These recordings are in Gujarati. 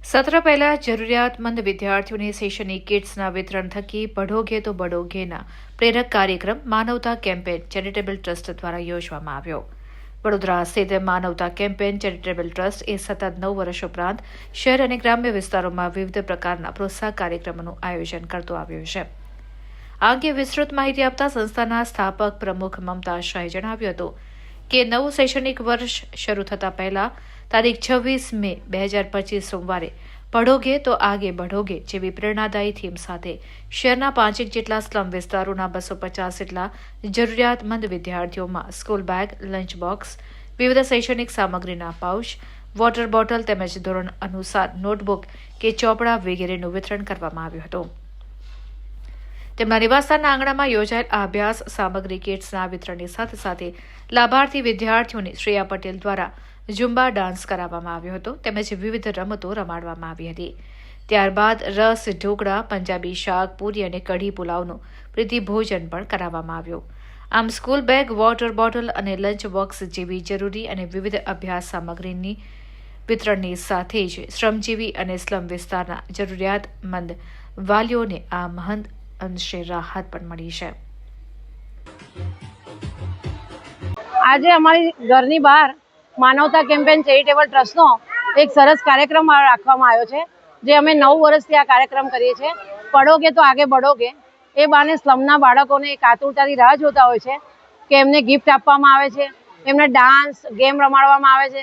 સત્ર પહેલા જરૂરિયાતમંદ વિદ્યાર્થીઓને સેશનની કિટ્સના વિતરણ થકી પઢોગે તો બઢોગેના પ્રેરક કાર્યક્રમ માનવતા કેમ્પેન ચેરિટેબલ ટ્રસ્ટ દ્વારા યોજવામાં આવ્યો. વડોદરા સ્થિત માનવતા કેમ્પેન ચેરિટેબલ ટ્રસ્ટ એ સતત નવ વર્ષ ઉપરાંત શહેર અને ગ્રામ્ય વિસ્તારોમાં વિવિધ પ્રકારના પ્રોત્સાહક કાર્યક્રમોનું આયોજન કરતું આવ્યું છે. આ અંગે વિસ્તૃત માહિતી આપતા સંસ્થાના સ્થાપક પ્રમુખ મમતા શાહે જણાવ્યું હતું કે નવું શૈક્ષણિક વર્ષ શરૂ થતા પહેલા, તારીખ છવ્વીસ મે બે હજાર પચીસ સોમવારે પઢોગે તો આગે બઢોગે જેવી પ્રેરણાદાયી થીમ સાથે શહેરના પાંચેક જેટલા સ્લમ વિસ્તારોના બસો પચાસ જેટલા જરૂરિયાતમંદ વિદ્યાર્થીઓમાં સ્કૂલ બેગ લંચ બોક્સ વિવિધ શૈક્ષણિક સામગ્રીના પાઉચ વોટર બોટલ તેમજ ધોરણ અનુસાર નોટબુક કે ચોપડા વગેરેનું વિતરણ કરવામાં આવ્યું હતું. તેમના નિવાસસ્થાનના આંગણામાં યોજાયેલ આ અભ્યાસ, સામગ્રી, કિટ્સના વિતરણની સાથે સાથે લાભાર્થી વિદ્યાર્થીઓને શ્રેયા પટેલ દ્વારા ઝુંબા ડાન્સ કરાવવામાં આવ્યો હતો તેમજ વિવિધ રમતો રમાડવામાં આવી હતી. ત્યારબાદ રસ, ઢોકળા, પંજાબી શાક, પૂરી અને કઢી પુલાવનું પ્રીતિ ભોજન પણ કરાવવામાં આવ્યું. આમ સ્કૂલ બેગ, વોટર બોટલ અને લંચ બોક્સ જેવી જરૂરી અને વિવિધ અભ્યાસ સામગ્રીની વિતરણની સાથે જ શ્રમજીવી અને સ્લમ વિસ્તારના જરૂરિયાતમંદ વાલીઓને આ મહંત અંશે રાહત પણ મળી છે. આજે અમારી ઘરની બહાર માનવતા કેમ્પેન ચેરિટેબલ ટ્રસ્ટનો એક સરસ કાર્યક્રમ રાખવામાં આવ્યો છે, જે અમે નવ વર્ષથી આ કાર્યક્રમ કરીએ છીએ. પડોગે તો આગે બઢોગે એ બાને સ્લમના બાળકોને એક આતુરતાથી રાહ જોતા હોય છે કે એમને ગિફ્ટ આપવામાં આવે છે, એમને ડાન્સ ગેમ રમાડવામાં આવે છે.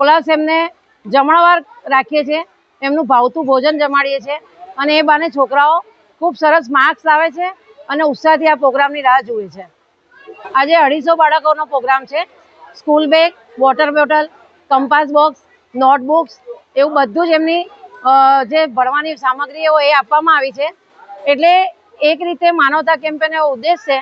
પ્લસ એમને જમણવાર રાખીએ છીએ, એમનું ભાવતું ભોજન જમાડીએ છીએ. અને એ બાને છોકરાઓ ખૂબ સરસ માર્ક્સ લાવે છે અને ઉત્સાહથી આ પ્રોગ્રામની રાહ જુએ છે. આજે અઢીસો બાળકોનો પ્રોગ્રામ છે. School bag water bottle compass box notebooks એવું બધું જ એમની જે ભણવાની સામગ્રીઓ એ આપવામાં આવી છે. એટલે એક રીતે માનવતા કેમ્પેન એવો ઉદ્દેશ છે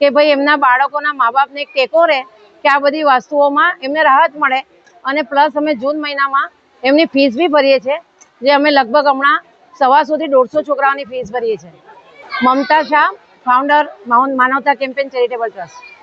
કે ભાઈ એમના બાળકોના મા બાપને એક ટેકો રહે કે આ બધી વસ્તુઓમાં એમને રાહત મળે. અને પ્લસ અમે જૂન મહિનામાં એમની ફીસ બી ભરીએ છીએ. જે અમે લગભગ હમણાં સવાસોથી દોઢસો છોકરાઓની ફીસ ભરીએ છીએ. Mamta Shah founder Manavta campaign charitable trust